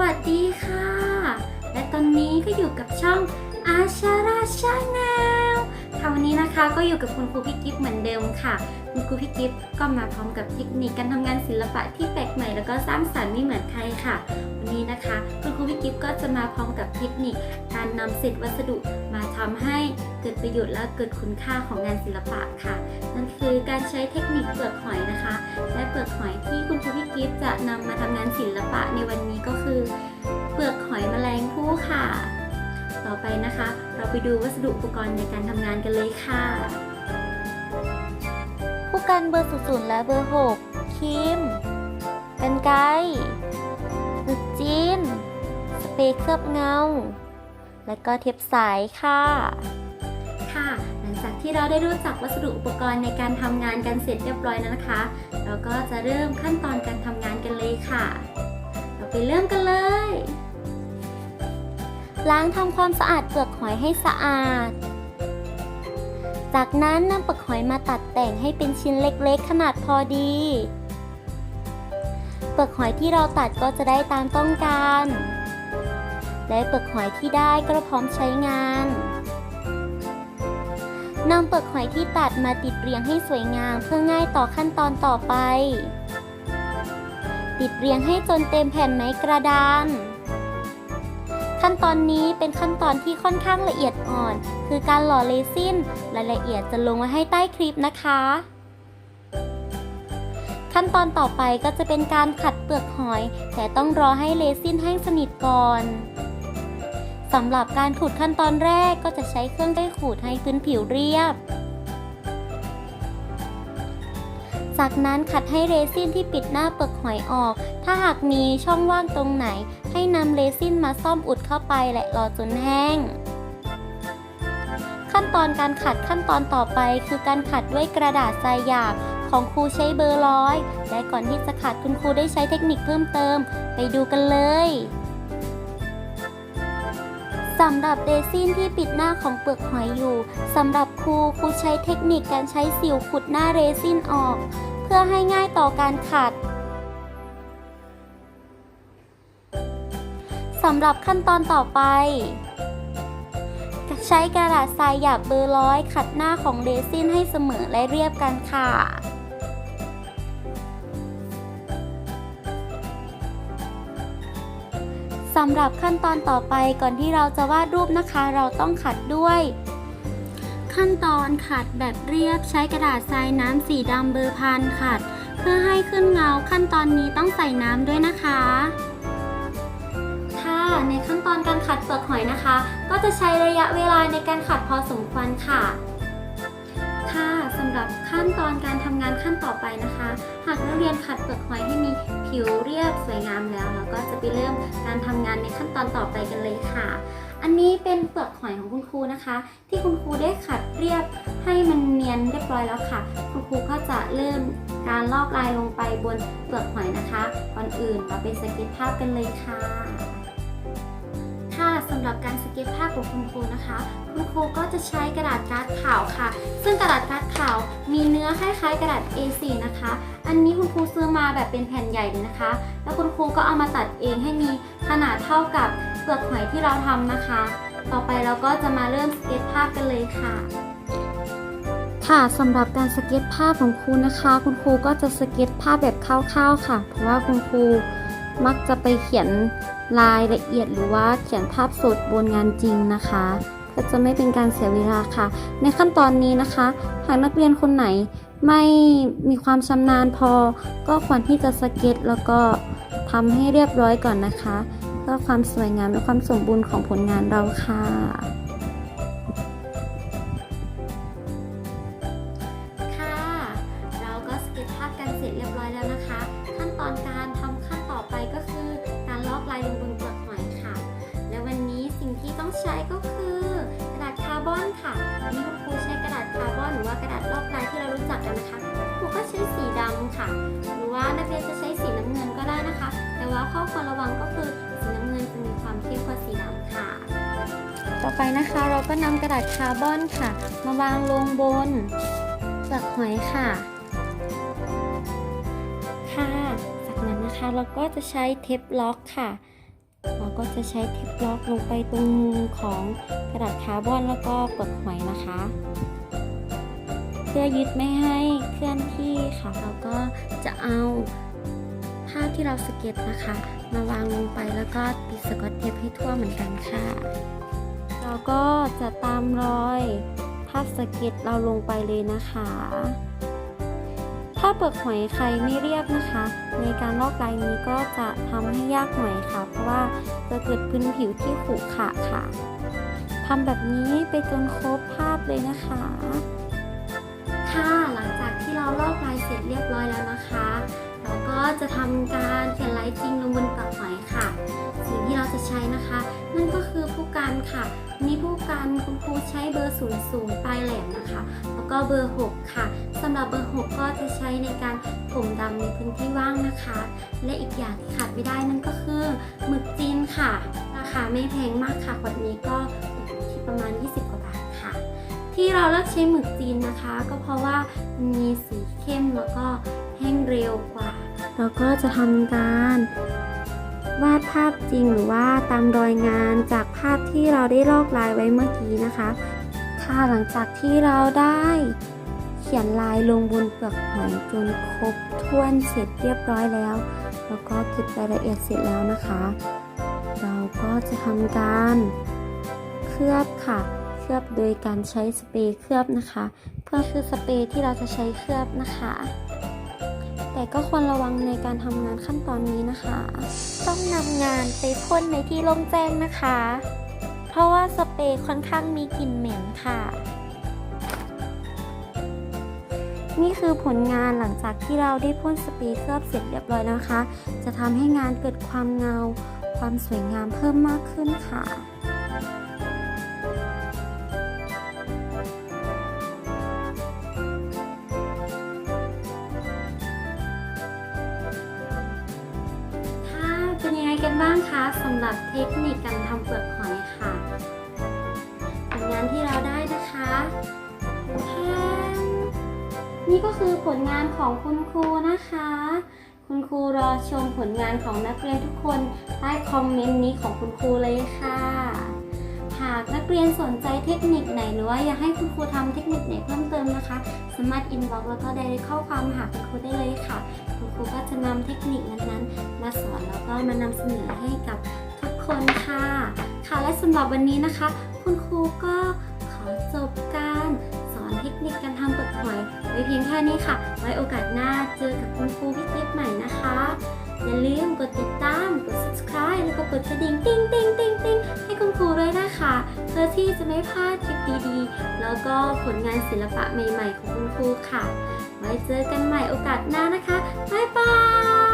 วัสดีค่ะ และตอนนี้ก็อยู่กับช่องอาชาราชาแนลค่ะวันนี้นะคะก็อยู่กับคุณครูพี่กิฟต์เหมือนเดิมค่ะ คุณครูพี่กิฟต์ก็มาพร้อมกับเทคนิคการทำงานศิลปะที่แปลกใหม่แล้วก็สร้างสรรค์ไม่เหมือนใครค่ะ วันนี้นะคะ คุณครูพี่กิฟต์ก็จะมาพร้อมกับเทคนิค การนำเศษวัสดุมาทำให้เกิดประโยชน์และเกิดคุณค่าของงานศิลปะค่ะ นั่นคือการใช้เทคนิคเปลือกหอยนะคะ และเปลือกหอยที่คุณครูพี่กิฟต์จะนำมาทำงานศิลปะในวันนี้ก็คือ ไปดูวัสดุอุปกรณ์ในการทำงานกันเลยค่ะ ผู้กันเบอร์ศูนย์และเบอร์หกคิมเป็นไกด์หมึกจีนสเปรย์เคลือบเงา และก็เทปสายค่ะ ค่ะหลังจากที่เราได้รู้จักวัสดุอุปกรณ์ในการทำงานกันเสร็จเรียบร้อยแล้วนะคะ เราก็จะเริ่มขั้นตอนการทำงานกันเลยค่ะ เราไปเริ่มกันเลย ล้างทำความสะอาดเปลือกหอยให้สะอาด จากนั้นนำเปลือกหอยมาตัดแต่งให้เป็นชิ้นเล็กๆ ขนาดพอดี เปลือกหอยที่เราตัดก็จะได้ตามต้องการ และเปลือกหอยที่ได้ก็พร้อมใช้งานนำเปลือกหอยที่ตัดมาติดเรียงให้สวยงามเพื่อง่ายต่อขั้นตอนต่อไป ติดเรียงให้จนเต็มแผ่นไม้กระดานขั้น ตอนนี้เป็นขั้นตอนที่ค่อนข้างละเอียดอ่อน คือการหล่อเรซินรายละเอียดจะลงไว้ให้ใต้คลิปนะคะ ขั้นตอนต่อไปก็จะเป็นการขัดเปลือกหอย แต่ต้องรอให้เรซินแห้งสนิทก่อนสำหรับการขูดขั้นตอนแรกก็จะใช้เครื่องได้ขูดให้พื้นผิวเรียบ จากนั้นขัดให้เรซินที่ปิดหน้าเปลือกหอยออก ถ้าหากมีช่องว่างตรงไหน ให้นำเรซินมาซ่อมอุดเข้าไปและรอจนแห้ง ขั้นตอนการขัดขั้นตอนต่อไปคือการขัดด้วยกระดาษทรายหยาบของครูใช้เบอร์ร้อย และก่อนที่จะขัดคุณครูได้ใช้เทคนิคเพิ่มเติม ไปดูกันเลยสำหรับเรซินที่ปิดหน้าของเปลือกหอยอยู่สำหรับครูครูใช้เทคนิคการใช้สิวขุดหน้าเรซินออก เพื่อให้ง่ายต่อการขัด สำหรับขั้นตอนต่อไป ใช้กระดาษทรายหยาบเบอร์ร้อยขัดหน้าของเรซินให้เสมอและเรียบกันค่ะสำหรับขั้นตอนต่อไปก่อนที่เราจะวาดรูปนะคะ เราต้องขัดด้วย ขั้นตอนขัดแบบเรียบใช้กระดาษทรายน้ำสีดำเบอร์พันขัด เพื่อให้ขึ้นเงาขั้นตอนนี้ต้องใส่น้ำด้วยนะคะ ค่ะในขั้นตอนการขัดเปลือกหอยนะคะ ก็จะใช้ระยะเวลาในการขัดพอสมควรค่ะ ค่ะสำหรับขั้นตอนการทำงานขั้นต่อไปนะคะ หากนักเรียนขัดเปลือกหอยให้มีผิวเรียบสวยงามแล้วเราก็จะไปเริ่มการทำงานในขั้นตอนต่อไปกันเลยค่ะ อันนี้เป็นเปลือกหอยของคุณครูนะคะ ที่คุณครูได้ขัดเรียบให้มันเนียนเรียบร้อยแล้วค่ะ คุณครูก็จะเริ่มการลอกลายลงไปบนเปลือกหอยนะคะ ก่อนอื่นเราไปสเก็ตภาพกันเลยค่ะค่ะ สำหรับการสเก็ตภาพของคุณครูนะคะ คุณครูก็จะใช้กระดาษการ์ดขาวค่ะ ซึ่งกระดาษการ์ดขาวมีเนื้อคล้ายๆ กระดาษ A4 นะคะ อันนี้คุณครูซื้อมาแบบเป็นแผ่นใหญ่เลยนะคะ แล้วคุณครูก็เอามาตัดเองให้มีขนาดเท่ากับเปลือกหอยที่เราทำนะคะ ต่อไปเราก็จะมาเริ่มสเก็ตภาพกันเลยค่ะค่ะสำหรับการสเก็ตภาพของครูนะคะ คุณครูก็จะสเก็ตภาพแบบคร่าวๆค่ะ เพราะว่าคุณครูมักจะไปเขียน รายละเอียดหรือว่าเขียนภาพสดบนงานจริงนะคะ ก็จะไม่เป็นการเสียเวลาค่ะ ในขั้นตอนนี้นะคะ หากนักเรียนคนไหนไม่มีความชำนาญพอ ก็ควรที่จะสเก็ตแล้วก็ทำให้เรียบร้อยก่อนนะคะ เพื่อความสวยงามและความสมบูรณ์ของผลงานเราค่ะ ค่ะ เราก็สเก็ตภาพกันเสร็จเรียบร้อยแล้วนะคะ ขั้นตอนการท ค่ะ หรือว่านักเรียนจะใช้สีน้ำเงินก็ได้นะคะ แต่ว่าข้อควรระวังก็คือสีน้ำเงินจะมีความเข้มกว่าสีดำค่ะ ต่อไปนะคะเราก็นำกระดาษคาร์บอนค่ะ มาวางลงบนเปลือกหอยค่ะค่ะจากนั้นนะคะเราก็จะใช้เทปล็อกค่ะเราก็จะใช้เทปล็อกลงไปตรงมุมของกระดาษคาร์บอนแล้วก็เปลือกหอยนะคะ พื่อยึดไม่ให้เคลื่อนที่ค่ะ เราก็จะเอาภาพที่เราสเก็ตนะคะ มาวางลงไปแล้วก็ติดสกอตเทปให้ทั่วเหมือนกันค่ะ เราก็จะตามรอยภาพสเก็ตเราลงไปเลยนะคะ ถ้าเปลือกหอยใครไม่เรียบนะคะ ในการลอกลายนี้ก็จะทำให้ยากหน่อยค่ะ เพราะว่าจะเกิดพื้นผิวที่ขรุขระค่ะทำแบบนี้ไปจนครบภาพเลยนะคะค่ะำการเขียนลายจริงลงบนปลือกหอยค่ะ สิ่งที่เราจะใช้นะคะ นั่นก็คือผู้กันค่ะวันนี่ผู้กันคุณครูใช้เบอร์ 0 0 ปลายแหลมนะคะ แล้วก็เบอร์ 6 ค่ะสำหรับเบอร์ 6 ก็จะใช้ในการถมดำในพื้นที่ว่างนะคะ และอีกอย่างที่ขาดไม่ได้นั่นก็คือหมึกจีนค่ะ ราคาไม่แพงมากค่ะขวดนี้ก็อยู่ที่ประมาณ 20 กว่าบาทค่ะ ที่เราเลือกใช้หมึกจีนนะคะ ก็เพราะว่ามีสีเข้มแล้วก็แห้งเร็วกว่า เราก็จะทำการวาดภาพจริงหรือว่าตามรอยงานจากภาพที่เราได้ลอกลายไว้เมื่อกี้นะคะ ค่ะหลังจากที่เราได้เขียนลายลงบนเปลือกหอยจนครบถ้วนเสร็จเรียบร้อยแล้ว แล้วก็เก็บรายละเอียดเสร็จแล้วนะคะ เราก็จะทำการเคลือบค่ะ เคลือบโดยการใช้สเปรย์เคลือบนะคะ เพื่อคือสเปรย์ที่เราจะใช้เคลือบนะคะ แต่ก็ควรระวังในการทำงานขั้นตอนนี้นะคะ ต้องนำงานไปพ่นในที่โล่งแจ้งนะคะ เพราะว่าสเปรย์ค่อนข้างมีกลิ่นเหม็นค่ะ นี่คือผลงานหลังจากที่เราได้พ่นสเปรย์เคลือบเสร็จเรียบร้อยนะคะ จะทำให้งานเกิดความเงา ความสวยงามเพิ่มมากขึ้นค่ะ กันบ้างคะสำหรับเทคนิคการทำเปลือกหอยค่ะผลงานที่เราได้นะคะนี่ก็คือผลงานของคุณครูนะคะ คุณครูรอชมผลงานของนักเรียนทุกคนใต้คอมเมนต์นี้ของคุณครูเลยค่ะากนักเรียนสนใจเทคนิคไหนหรือว่าอยากให้คุณครูทำเทคนิคไหนเพิ่มเติมนะคะ สามารถอินบ็อกซ์แล้วก็ได้ข้อความหาคุณครูได้เลยค่ะ คุณครูก็จะนำเทคนิคนั้นๆ มาสอนแล้วก็มานำเสนอให้กับทุกคนค่ะ ค่ะและสำหรับวันนี้นะคะ คุณครูก็ขอจบการสอนเทคนิคการทำเปลือกหอยไว้เพียงแค่นี้ค่ะ ไว้โอกาสหน้าเจอกับคุณครูพี่กิ๊ฟใหม่นะคะ อย่าลืมกดติดตาม กด subscribe แล้วก็กดกระดิ่งติ้งติ้งติ้งติ้ง ครูด้วยนะคะเพื่อที่จะไม่พลาดคลิปดีๆ แล้วก็ผลงานศิลปะใหม่ๆ ของคุณครูค่ะ ไว้เจอกันใหม่โอกาสหน้านะคะ บ๊ายบาย